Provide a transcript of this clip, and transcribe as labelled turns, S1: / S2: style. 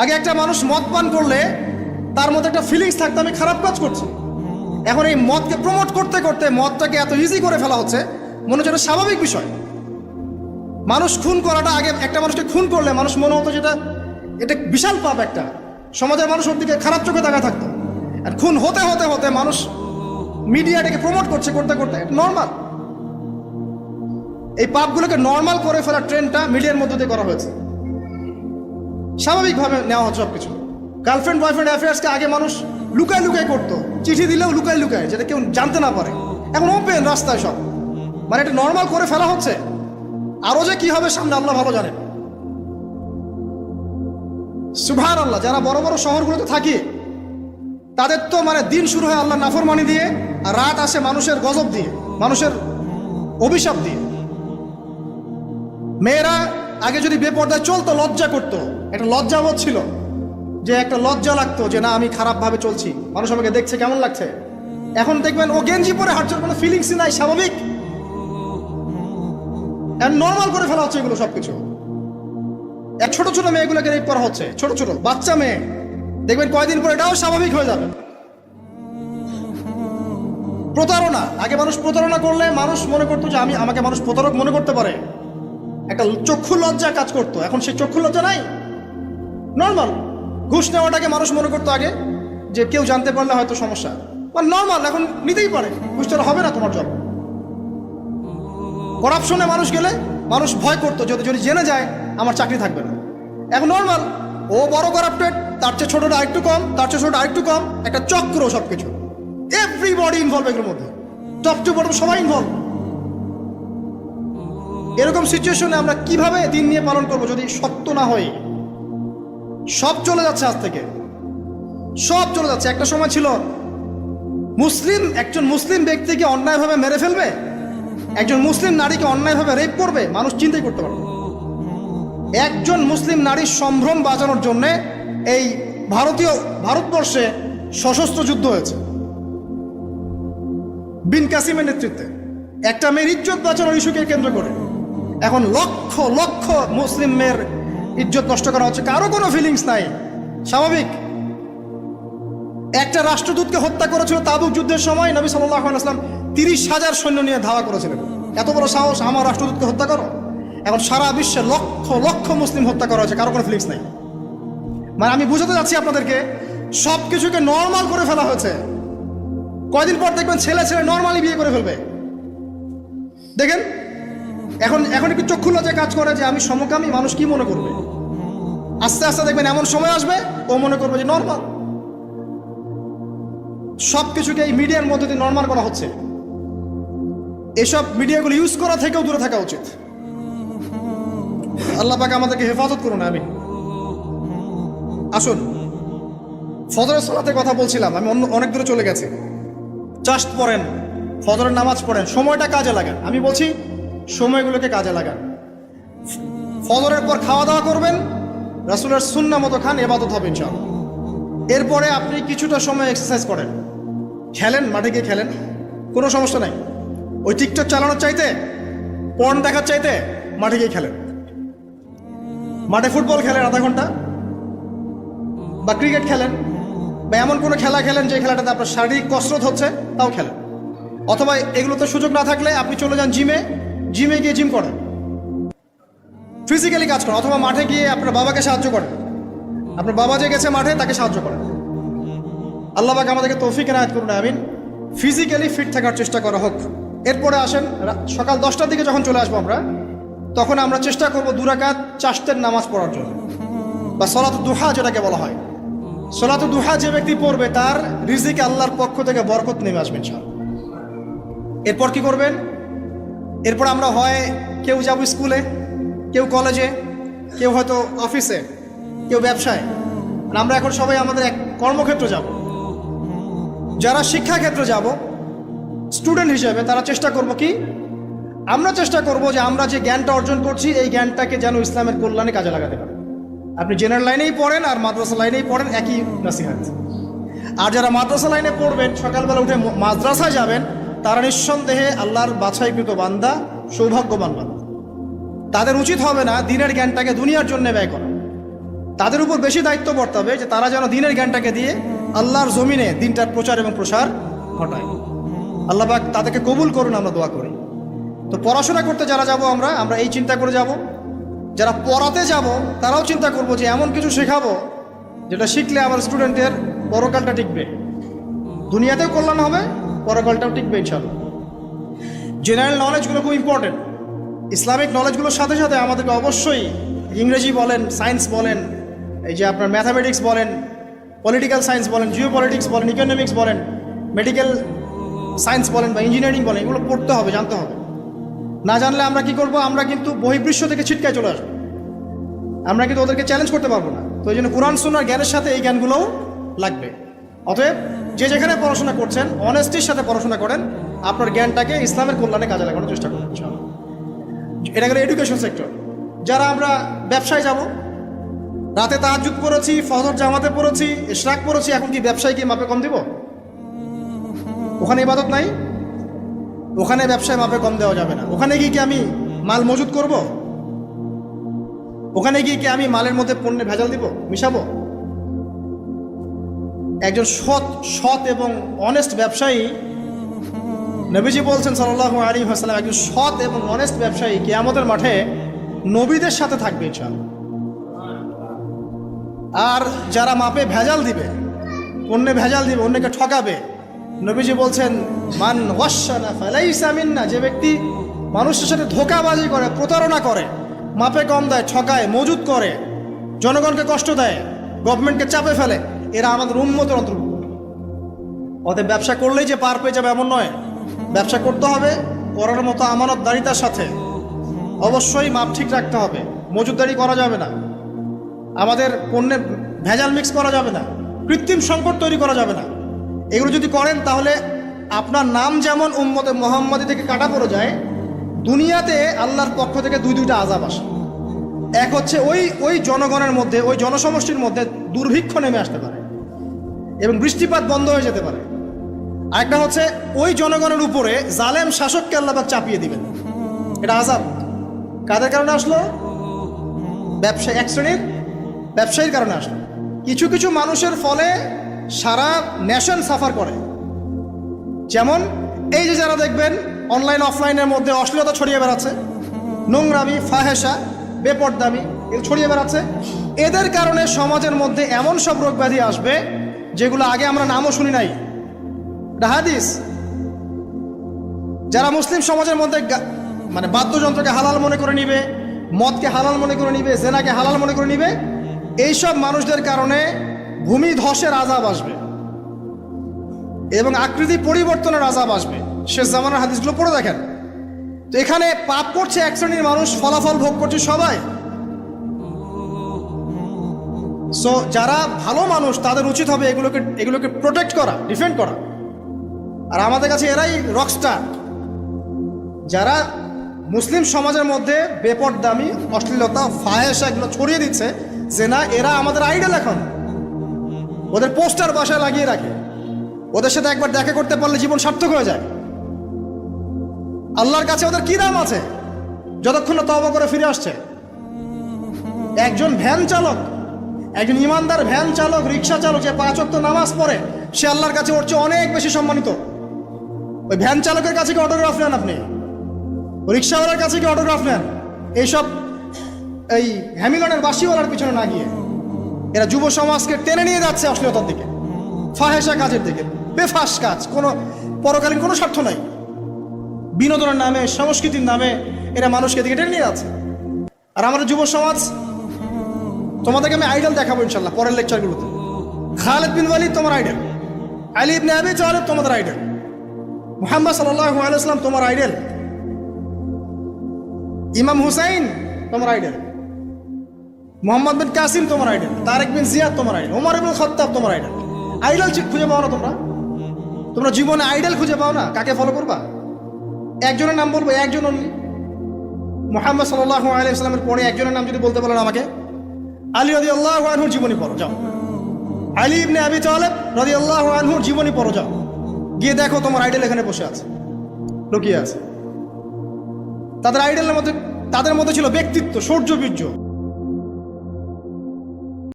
S1: আগে একটা মানুষ মদ পান করলে তার মধ্যে একটা ফিলিংস থাকতো, আমি খারাপ কাজ করছি। এখন এই মদকে প্রমোট করতে করতে মদটাকে এত ইজি করে ফেলা হচ্ছে, মনে হচ্ছে এটা স্বাভাবিক বিষয়। মানুষ খুন করাটা আগে একটা মানুষকে খুন করলে মানুষ মনে হতো যেটা এটা বিশাল পাপ একটা। সমাজের মানুষ ওর দিকে খারাপ চোখে দেখা থাকতো। আর খুন হতে হতে হতে মানুষ মিডিয়া এটাকে প্রমোট করছে করতে করতে নর্মাল এই পাপগুলোকে নর্মাল করে ফেলার ট্রেন্ডটা মিডিয়ার মধ্যে দিয়ে করা হয়েছে। স্বাভাবিকভাবে নেওয়া হচ্ছে সব কিছু গার্লফ্রেন্ড বয়ফ্রেন্ড অ্যাফেয়ার্সকে আগে মানুষ লুকায় লুকায় করতো। চিঠি দিলেও লুকায় লুকায় যেটা কেউ জানতে না পারে। এখন ওপেন রাস্তায় সব। মানে এটা নর্মাল করে ফেলা হচ্ছে। আরও যে কি হবে সামনে আল্লাহ ভালো জানেন। সুভার আল্লাহ যারা বড় বড় শহরগুলোতে থাকি, তাদের তো মানে দিন শুরু হয় আল্লাহ নাফরমানি দিয়ে, আর রাত আসে মানুষের গজব দিয়ে, মানুষের অভিশাপ দিয়ে। মেয়েরা আগে যদি বেপর্দায় চলতো, লজ্জা করতো। একটা লজ্জাবোধ ছিল যে একটা লজ্জা লাগতো যে না, আমি খারাপভাবে চলছি। মানুষ আমাকে দেখছে, কেমন লাগছে? এখন দেখবেন ও গেঞ্জি পরে হাঁটছে, কোনো ফিলিংসই নাই, স্বাভাবিক। নর্মাল করে ফেলা হচ্ছে এগুলো সবকিছু। এক ছোট ছোট মেয়েগুলোকে রেপ করা হচ্ছে, ছোট ছোট, বাচ্চা মেয়ে। দেখবেন কয়দিন পরে এটাও স্বাভাবিক হয়ে যাবে। প্রতারণা। আগে মানুষ প্রতারণা করলে মানুষ মনে করতো যে আমি, আমাকে মানুষ প্রতারক মনে করতে পারে। একটা চক্ষু লজ্জা কাজ করতো। এখন সেই চক্ষু লজ্জা নাই? নর্মাল ঘুষ নেওয়াটাকে মানুষ মনে করতো আগে যে কেউ জানতে পারলে হয়তো সমস্যা। মানে নর্মাল এখন নিতেই পারে। ঘুষটা হবে না তোমার জব করাপশনে মানুষ গেলে মানুষ ভয় করতো যদি যদি জেনে যায়, আমার চাকরি থাকবে না। এখন নর্মাল ও বড় করাপ্টেড তার চেয়ে ছোটটা আরেকটু কম, তার চেয়ে ছোটটা আরেকটু কম, একটা চক্র সব কিছু এভরিবডি ইনভলভ এগুলোর মধ্যে। টপ টু বটম সবাই ইনভলভ এরকম সিচুয়েশনে আমরা কীভাবে দিন নিয়ে পালন করব যদি সত্য না হই সব চলে যাচ্ছে আজ থেকে। সব চলে যাচ্ছে। একটা সময় ছিল, মুসলিম একজন মুসলিম ব্যক্তিকে অন্যায়ভাবে মেরে ফেলবে, একজন মুসলিম নারীকে অন্যায়ভাবে রেপ করবে, মানুষ চিন্তাই করতে পারবে একজন মুসলিম নারীর সম্ভ্রম বাঁচানোর জন্য এই ভারতীয় ভারতবর্ষে সশস্ত্র যুদ্ধ হয়েছে। বিন কাসিমের নেতৃত্বে। একটা মেয়ের ইজ্জত বাঁচানোর ইস্যুকে কেন্দ্র করে। এখন লক্ষ লক্ষ মুসলিম মেয়ের ইজ্জত নষ্ট করা হচ্ছে। কারও কোনো ফিলিংস নাই। স্বাভাবিক। একটা রাষ্ট্রদূতকে হত্যা করেছিল তাবুক যুদ্ধের সময় নবী সাল্লাহ আসলাম তিরিশ হাজার সৈন্য নিয়ে ধাওয়া করেছিলেন। এত বড় সাহস, আমার রাষ্ট্রদূতকে হত্যা করো। এখন সারা বিশ্বে লক্ষ লক্ষ মুসলিম হত্যা করা হয়েছে, কারও কোনো ফিলিংস নাই। মানে আমি বুঝাতে যাচ্ছি আপনাদেরকে সব কিছুকে নর্মাল করে ফেলা হয়েছে। কয়দিন পর দেখবেন ছেলে ছেলে নর্মালি বিয়ে করে ফেলবে। দেখেন এখন এখন একটু চক্ষু লজ্জায় কাজ করে যে আমি সমকামী মানুষ কি মনে করবে? আস্তে আস্তে দেখবেন এমন সময় আসবে, ও মনে করবে যে নর্মাল সব কিছুকে এই মিডিয়ার মধ্যে দিয়ে নর্মাল করা হচ্ছে। এসব মিডিয়াগুলো ইউজ করা থেকেও দূরে থাকা উচিত। আল্লাহ পাকে আমাদেরকে হেফাজত করুন আমি আসুন। ফজরের সালাতে কথা বলছিলাম, আমি অন্য অনেক দূরে চলে গেছি। চাষ পড়েন, ফজরের নামাজ পড়েন, সময়টা কাজে লাগান আমি বলছি সময়গুলোকে কাজে লাগান। ফজরের পর খাওয়া দাওয়া করবেন, রাসুলের সুন্না মতো খান এবাদত হবে ইনশাআল্লাহ। এরপরে আপনি কিছুটা সময় এক্সারসাইজ করেন। খেলেন, মাঠে গিয়ে খেলেন, কোনো সমস্যা নাই। ওই টিকটক চালানোর চাইতে পর্ন দেখার চাইতে মাঠে গিয়ে খেলেন। মাঠে ফুটবল খেলেন আধা ঘণ্টা, বা ক্রিকেট খেলেন, বা এমন কোনো খেলা খেলেন যে খেলাটাতে আপনার শারীরিক কসরত হচ্ছে, তাও খেলেন। অথবা এগুলোতে সুযোগ না থাকলে আপনি চলে যান জিমে জিমে গিয়ে জিম করেন। ফিজিক্যালি কাজ করেন, অথবা মাঠে গিয়ে আপনার বাবাকে সাহায্য করেন। আপনার বাবা যে গেছে মাঠে, তাকে সাহায্য করেন। আল্লাহ পাক আমাদেরকে তৌফিক এনায়ত করুন, আমিন। ফিজিক্যালি ফিট থাকার চেষ্টা করা হোক। এরপরে আসেন সকাল দশটার দিকে যখন চলে আসব আমরা, তখন আমরা চেষ্টা করব দুরাকাত চাষতের নামাজ পড়ার জন্য, বা সলাত দুহা যেটাকে বলা হয়। সলাত দুহা যে ব্যক্তি পড়বে, তার রিজিক আল্লাহর পক্ষ থেকে বরকত নেমে আসবে, ইনশাআল্লাহ। এরপর কি করবেন? এরপর আমরা হয় কেউ যাব স্কুলে, কেউ কলেজে, কেউ হয়তো অফিসে, কেউ ব্যবসায়। আর আমরা এখন সবাই আমাদের এক কর্মক্ষেত্র যাব। যারা শিক্ষাক্ষেত্রে যাব, স্টুডেন্ট হিসেবে তারা চেষ্টা করব কি, আমরা চেষ্টা করব যে আমরা যে জ্ঞানটা অর্জন করছি, এই জ্ঞানটাকে যেন ইসলামের কল্যাণে কাজে লাগাতে পারি। আপনি জেনারেল লাইনেই পড়েন আর মাদ্রাসা লাইনেই পড়েন, একই নাসিহাত। আর যারা মাদ্রাসা লাইনে পড়বেন, সকালবেলা উঠে মাদ্রাসায় যাবেন তারা নিঃসন্দেহে আল্লাহর বাছাইকৃত বান্দা, সৌভাগ্যবান বান্দা। তাদের উচিত হবে না দিনের জ্ঞানটাকে দুনিয়ার জন্য ব্যয় করা। তাদের উপর বেশি দায়িত্ব বর্তাবে যে তারা যেন দিনের জ্ঞানটাকে দিয়ে আল্লাহর জমিনে দিনটার প্রচার এবং প্রসার ঘটায়। আল্লাহ পাক তাদেরকে কবুল করুন, আমরা দোয়া করি। তো পড়াশোনা করতে যারা যাব আমরা আমরা এই চিন্তা করে যাব। যারা পড়াতে যাব, তারাও চিন্তা করব যে এমন কিছু শেখাবো যেটা শিখলে আমার স্টুডেন্টের পরকালটা টিকবে। দুনিয়াতেও কল্যাণ হবে পরকালটাও টিকবে ইনশাল্লাহ জেনারেল নলেজগুলো খুব ইম্পর্টেন্ট ইসলামিক নলেজগুলোর সাথে সাথে আমাদেরকে অবশ্যই ইংরেজি বলেন সায়েন্স বলেন, এই যে আপনার ম্যাথামেটিক্স বলেন পলিটিক্যাল সায়েন্স বলেন জিও পলিটিক্স বলেন ইকোনমিক্স বলেন মেডিকেল সায়েন্স বলেন বা ইঞ্জিনিয়ারিং বলেন, এগুলো পড়তে হবে, জানতে হবে। না জানলে আমরা কি করব? আমরা কিন্তু বহির্বিশ্ব থেকে ছিটকায় চলে আসব। আমরা কিন্তু ওদেরকে চ্যালেঞ্জ করতে পারব না। তো এই জন্য কোরআন সুন্নার জ্ঞানের সাথে এই জ্ঞানগুলোও লাগবে। অতএব যে যেখানে পড়াশোনা করছেন অনেস্টির সাথে পড়াশোনা করেন, আপনার জ্ঞানটাকে ইসলামের কল্যাণে কাজে লাগানোর চেষ্টা করুন এটা গেলে এডুকেশন সেক্টর যারা আমরা ব্যবসায় যাব, রাতে তাহাজুদ পড়েছি, ফজর জামাতে পড়েছি, ইশরাক পড়েছি, এখন কি ব্যবসায় কি মাপে কম দিব? ওখানে ইবাদত নাই? ওখানে ব্যবসায় মাপে কম দেওয়া যাবে না। ওখানে গিয়ে কি আমি মাল মজুত করব? ওখানে গিয়ে কি আমি মালের মধ্যে পণ্যে ভেজাল দিব? মিশাবো? একজন সৎ সৎ এবং অনেস্ট ব্যবসায়ী। নবীজি বলছেন সাল্লাহ আলী হাসালাম একজন সৎ এবং অনেস্ট ব্যবসায়ী কেয়ামতের মাঠে নবীদের সাথে থাকবে ইনশাআল্লাহ। আর যারা মাপে ভেজাল দিবে, অন্যে ভেজাল দিবে, অন্যকে ঠকাবে, নবীজি বলছেন, মান ওয়াসানা ফালাইসা মিন্না যে ব্যক্তি মানুষের সাথে ধোকাবাজি করে, প্রতারণা করে, মাপে কম দেয়, ঠকায় মজুদ করে, জনগণকে কষ্ট দেয় গভর্নমেন্টকে চাপে ফেলে এরা আমাদের উন্মতের অন্তর্ভুক্ত। অতএব ব্যবসা করলেই যে পার পেয়ে যাবে এমন নয়। ব্যবসা করতে হবে, করার মতো আমানতদারিতার সাথে। অবশ্যই মাপ ঠিক রাখতে হবে মজুদদারি করা যাবে না। আমাদের পণ্যের ভেজাল মিক্স করা যাবে না, কৃত্রিম সংকট তৈরি করা যাবে না। এগুলো যদি করেন, তাহলে আপনার নাম যেমন উম্মতে মোহাম্মদী থেকে কাটা পড়ে যায়, দুনিয়াতে আল্লাহর পক্ষ থেকে দুই দুইটা আজাব আসে। এক হচ্ছে ওই ওই জনগণের মধ্যে, ওই জনসমষ্টির মধ্যে দুর্ভিক্ষ নেমে আসতে পারে। এবং বৃষ্টিপাত বন্ধ হয়ে যেতে পারে। আরেকটা হচ্ছে, ওই জনগণের উপরে জালেম শাসককে আল্লাহবাক চাপিয়ে দিবেন। এটা আজাব কাদের কারণে আসলো? ব্যবসা এক শ্রেণির ব্যবসায়ীর কারণে আসলো। কিছু কিছু মানুষের ফলে সারা নেশন সাফার করে। যেমন, এই যে যারা দেখবেন অনলাইন অফলাইনের মধ্যে অশ্লীলতা ছড়িয়ে বেড়াচ্ছে। নোংরামি ফাহেসা বেপরদামি, এগুলো ছড়িয়ে বেড়াচ্ছে। এদের কারণে সমাজের মধ্যে এমন সব রোগ ব্যাধি আসবে যেগুলো আগে আমরা নামও শুনি নাই। হাদিস। যারা মুসলিম সমাজের মধ্যে মানে বাদ্যযন্ত্রকে হালাল মনে করে নিবে, মদকে হালাল মনে করে নিবে, জেনাকে হালাল মনে করে নিবে, এইসব মানুষদের কারণে ভূমি ধসের আজাব আসবে এবং আকৃতি পরিবর্তনের আজাব আসবে। শেষ জামানার হাদিসগুলো পড়ে দেখেন। তো এখানে পাপ করছে এক শ্রেণির মানুষ, ফলাফল ভোগ করছে সবাই। সো যারা ভালো মানুষ, তাদের উচিত হবে এগুলোকে এগুলোকে প্রোটেক্ট করা ডিফেন্ড করা। আর আমাদের কাছে এরাই রকস্টার যারা মুসলিম সমাজের মধ্যে বেপরদামি, অশ্লীলতা ফাহেসা এগুলো ছড়িয়ে দিচ্ছে যে না এরা আমাদের আইডল এখন। ওদের পোস্টার বাসায় লাগিয়ে রাখে। ওদের সাথে একবার দেখা করতে পারলে জীবন সার্থক হয়ে যায়। আল্লাহর কাছে ওদের কি দাম আছে? যতক্ষণ না তবা করে ফিরে আসছে। একজন ভ্যান চালক একজন ইমানদার ভ্যান চালক, রিক্সা চালক, যে পাঁচ ওয়াক্ত নামাজ পড়ে, সে আল্লাহর কাছে ওর চেয়ে অনেক বেশি সম্মানিত। ওই ভ্যান চালকের কাছে কি অটোগ্রাফ নেন আপনি? রিক্সাওয়ালার কাছে কি অটোগ্রাফ নেন? এইসব এই হ্যামিলনের বাসিওয়ালার পিছনে না গিয়ে। এরা যুব সমাজকে টেনে নিয়ে যাচ্ছে অশ্লীলতার দিকে। ফাহেসা কাজের দিকে। বেফাস কাজ। কোনো পরকালীন কোনো স্বার্থ নাই। বিনোদনের নামে, সংস্কৃতির নামে এরা মানুষকে দিকে টেনে নিয়ে যাচ্ছে। আর আমাদের যুব সমাজ তোমাদেরকে আমি আইডল দেখাবো ইনশাল্লাহ পরের লেকচারগুলোতে খালেদ বিন ওয়ালিদ তোমার আইডল আলী ইবনে আবি তালেব তোমাদের আইডল মুহাম্মদ সাল্লাল্লাহু আলাইহি ওয়াসাল্লাম তোমার আইডল ইমাম হুসাইন তোমার আইডল মোহাম্মদ বিন কাসিম তোমার আইডল তারেক বিন জিয়াদ তোমার আইডল ওমর ইবনুল খাত্তাব তোমার আইডল আইডল খুঁজে পাও না তোমরা। তোমরা জীবনে আইডল খুঁজে পাও না। কাকে ফলো করবা? একজনের নাম বলব, একজন অনলি মোহাম্মদ সাল্লাহ আলাইহি সাল্লামের পরে একজনের নাম যদি বলতে বলেন আমাকে। আলী রদি আল্লাহ আনহুর জীবনী পড়ো, যাও। আলী ইবনে আবি তালেব রদি আল্লাহ আনহুর জীবনী পড়ো, যাও। গিয়ে দেখো তোমার আইডল এখানে বসে আছে, লুকিয়ে আছে। তাদের আইডেলের মধ্যে তাদের মধ্যে ছিল ব্যক্তিত্ব সৌর্যবীর্য